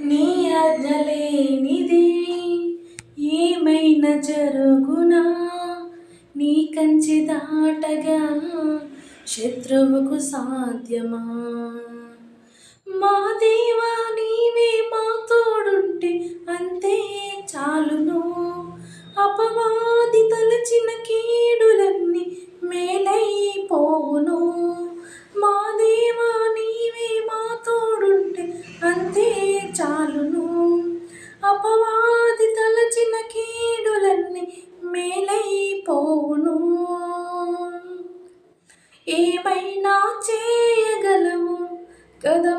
నీ ఆజ్ఞలేనిది ఏమైనా జరుగునా? నీ కంచి దాటగా శత్రువుకు సాధ్యమా? మా దేవా నీవే మా తోడుంటే అంతే చాలును. పోవును. ఏమైనా చేయగలము? కదా